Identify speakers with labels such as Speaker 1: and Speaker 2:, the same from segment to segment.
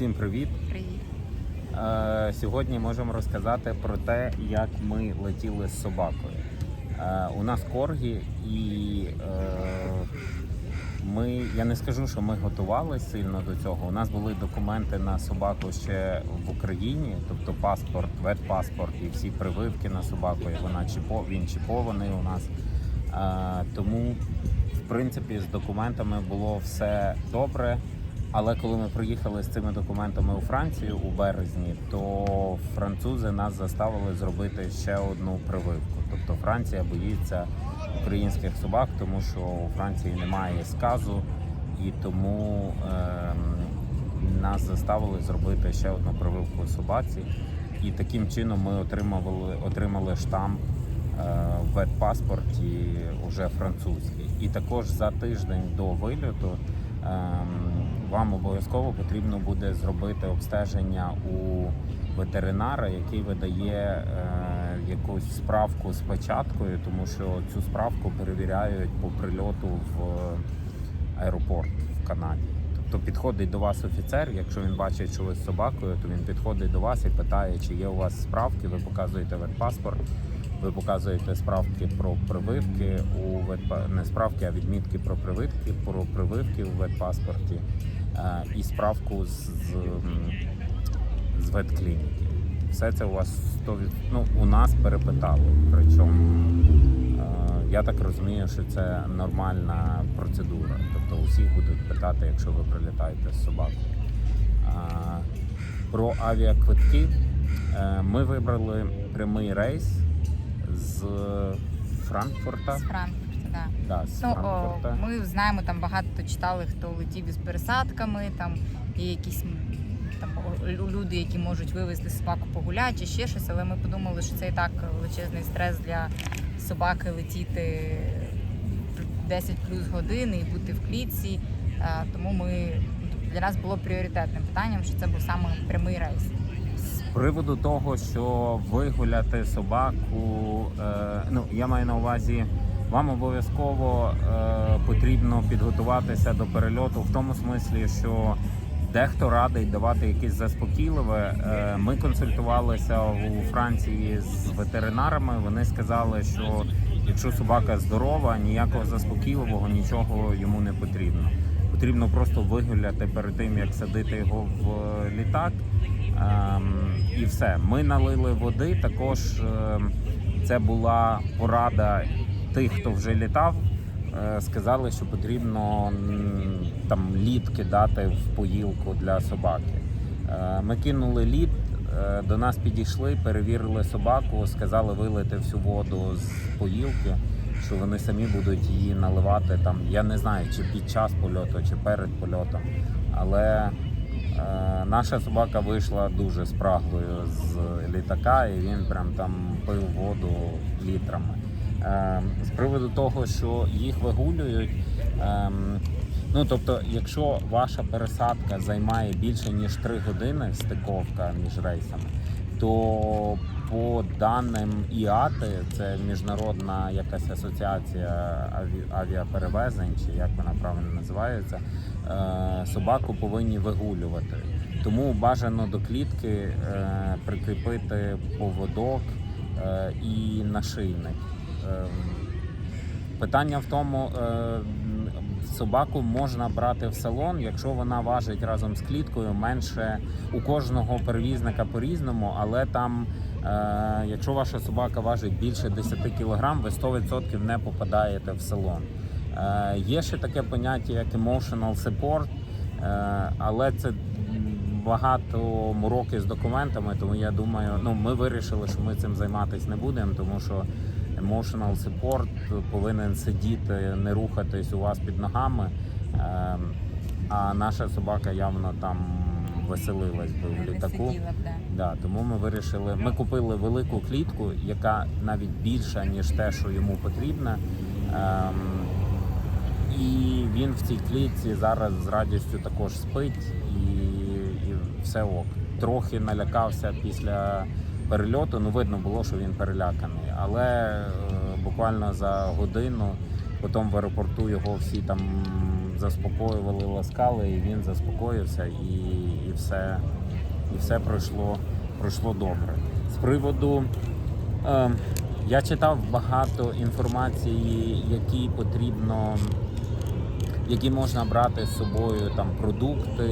Speaker 1: Всім привіт!
Speaker 2: Привіт.
Speaker 1: Е, Сьогодні можемо розказати про те, як ми летіли з собакою. Е, У нас коргі, і е, ми, я не скажу, що ми готувалися сильно до цього. У нас були документи на собаку ще в Україні, тобто паспорт, ветпаспорт і всі прививки на собаку. і Вона чіпо, він чіпований у нас. Е, Тому, в принципі, з документами було все добре. Але коли ми приїхали з цими документами у Францію у березні, то французи нас заставили зробити ще одну прививку. Тобто Франція боїться українських собак, тому що у Франції немає сказу, і тому ем, нас заставили зробити ще одну прививку собаці. І таким чином ми отримали, отримали штамп е, в ветпаспорті уже французький. І також за тиждень до вильоту вам обов'язково потрібно буде зробити обстеження у ветеринара, який видає е, якусь справку з печаткою, тому що цю справку перевіряють по прильоту в аеропорт в Канаді. Тобто підходить до вас офіцер, якщо він бачить, що ви з собакою, то він підходить до вас і питає, чи є у вас справки, ви показуєте ветпаспорт, ви показуєте справки про прививки у ветпа... не справки, а відмітки про прививки, про прививки у ветпаспорті е, і справку з, з, з ветклініки. Все це у вас 100%, ну, у нас перепитали. Причому е, я так розумію, що це нормальна процедура. Тобто усіх будуть питати, якщо ви прилітаєте з собакою. А, Про авіаквитки Е, ми вибрали прямий рейс з Франкфурта.
Speaker 2: З Франкфурта, да.
Speaker 1: Да, з
Speaker 2: Ну, о, ми знаємо, там багато читали, хто летів із пересадками, там є якісь там люди, які можуть вивезти собаку погуляти чи ще щось, але ми подумали, що це і так величезний стрес для собаки летіти 10 плюс годин і бути в клітці. Е, Тому ми ну, для нас було пріоритетним питанням, що це був саме прямий рейс.
Speaker 1: Приводу того, що вигуляти собаку, е, ну я маю на увазі, вам обов'язково е, потрібно підготуватися до перельоту в тому смислі, що дехто радить давати якесь заспокійливе. Е, ми консультувалися у Франції з ветеринарами. Вони сказали, що якщо собака здорова, ніякого заспокійливого, нічого йому не потрібно. Потрібно просто вигуляти перед тим, як садити його в е, літак. Ем, і все. Ми налили води. Також ем, це була порада тих, хто вже літав. Е, Сказали, що потрібно там лід кидати в поїлку для собаки. Е, Ми кинули лід, е, до нас підійшли, перевірили собаку, сказали вилити всю воду з поїлки, що вони самі будуть її наливати там. Я не знаю, чи під час польоту, чи перед польотом. Але Наша собака вийшла дуже спраглою з літака, і він прям там пив воду літрами. Е, З приводу того, що їх вигулюють. ем, Ну тобто, якщо ваша пересадка займає більше ніж 3 години стиковка між рейсами, то по даним ІАТи, це міжнародна якась асоціація авіаперевезень, чи як вона правильно називається, е, собаку повинні вигулювати. Тому бажано до клітки е, прикріпити поводок е, і нашийник. Ем, Питання в тому, е, собаку можна брати в салон, якщо вона важить разом з кліткою менше у кожного перевізника по-різному, але там, е, якщо ваша собака важить більше 10 кг, ви 100% не попадаєте в салон. Е, Є ще таке поняття, як emotional support, е, але це багато мороки з документами, тому я думаю, ну ми вирішили, що ми цим займатися не будемо, тому що emotional support повинен сидіти, не рухатись у вас під ногами. Ем, А наша собака явно там веселилась би в літаку.
Speaker 2: да.
Speaker 1: Да, тому ми вирішили. Ми купили велику клітку, яка навіть більша ніж те, що йому потрібно. І він в цій клітці зараз з радістю також спить, і, і все ок. Трохи налякався після перельоту. Ну видно було, що він переляканий. Але е, буквально за годину потім в аеропорту його всі там заспокоювали, ласкали, і він заспокоївся і і все, і все пройшло, пройшло добре. З приводу е, я читав багато інформації, які потрібно, які можна брати з собою там продукти,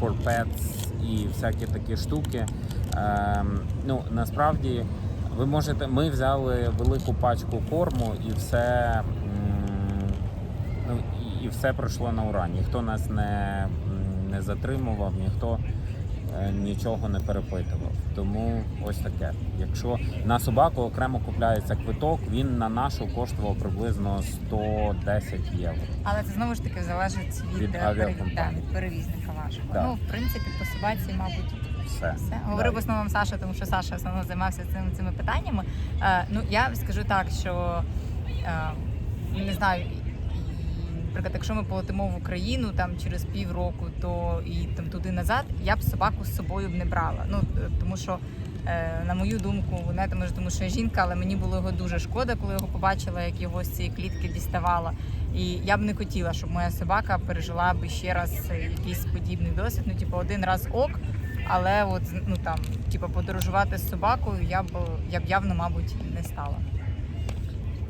Speaker 1: for pets і всякі такі штуки. Е, ну насправді ви можете. Ми взяли велику пачку корму і все. Ну, і, все пройшло на ура. Ніхто нас не, не затримував, ніхто нічого не перепитував. Тому ось таке. Якщо на собаку окремо купляється квиток, він на нашу коштував приблизно 110 євро.
Speaker 2: Але це знову ж таки залежить від,
Speaker 1: Від
Speaker 2: е,
Speaker 1: авіакомпанії.
Speaker 2: да, від перевізника вашого.
Speaker 1: Да.
Speaker 2: Ну, в принципі, по собаці, мабуть,
Speaker 1: Все.
Speaker 2: все. Говорив в
Speaker 1: Да.
Speaker 2: основному Саша, тому що Саша в основному займався цими, цими питаннями. Е, ну, я скажу так, що е, не знаю. Наприклад, якщо ми полетимо в Україну там через півроку, то і там туди назад, я б собаку з собою б не брала. Ну тому що, е, на мою думку, знаєте, може, тому що я жінка, але мені було його дуже шкода, коли його побачила, як його з цієї клітки діставала. І я б не хотіла, щоб моя собака пережила би ще раз е, якийсь подібний досвід. Ну, типу, один раз ок, але от ну там, типу, подорожувати з собакою я б я б явно, мабуть, не стала.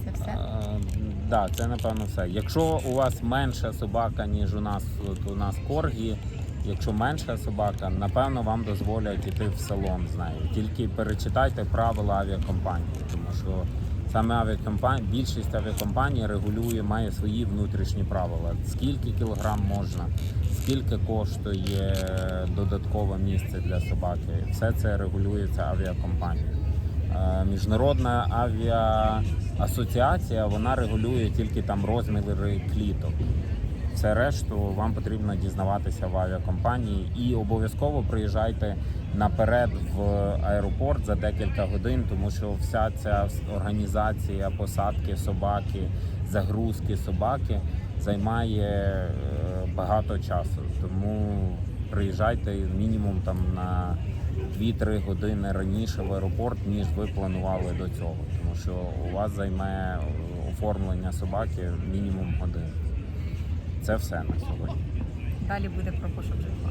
Speaker 2: Це все.
Speaker 1: Е, да, це напевно все. Якщо у вас менша собака, ніж у нас, от у нас коргі, якщо менша собака, напевно вам дозволять іти в салон з нею. Тільки перечитайте правила авіакомпанії, тому що саме авіакомпанія, більшість авіакомпаній регулює, має свої внутрішні правила. Скільки кілограм можна, скільки коштує додаткове місце для собаки. Все це регулюється авіакомпанією. Е, Міжнародна авіаасоціація вона регулює тільки там розміри кліток. Все решту вам потрібно дізнаватися в авіакомпанії і обов'язково приїжджайте наперед в аеропорт за декілька годин, тому що вся ця організація посадки собаки, загрузки собаки займає е, багато часу. Тому приїжджайте мінімум там на 2-3 години раніше в аеропорт, ніж ви планували до цього, тому що у вас займе оформлення собаки мінімум годину. Це все на сьогодні.
Speaker 2: Далі буде про пошук житла.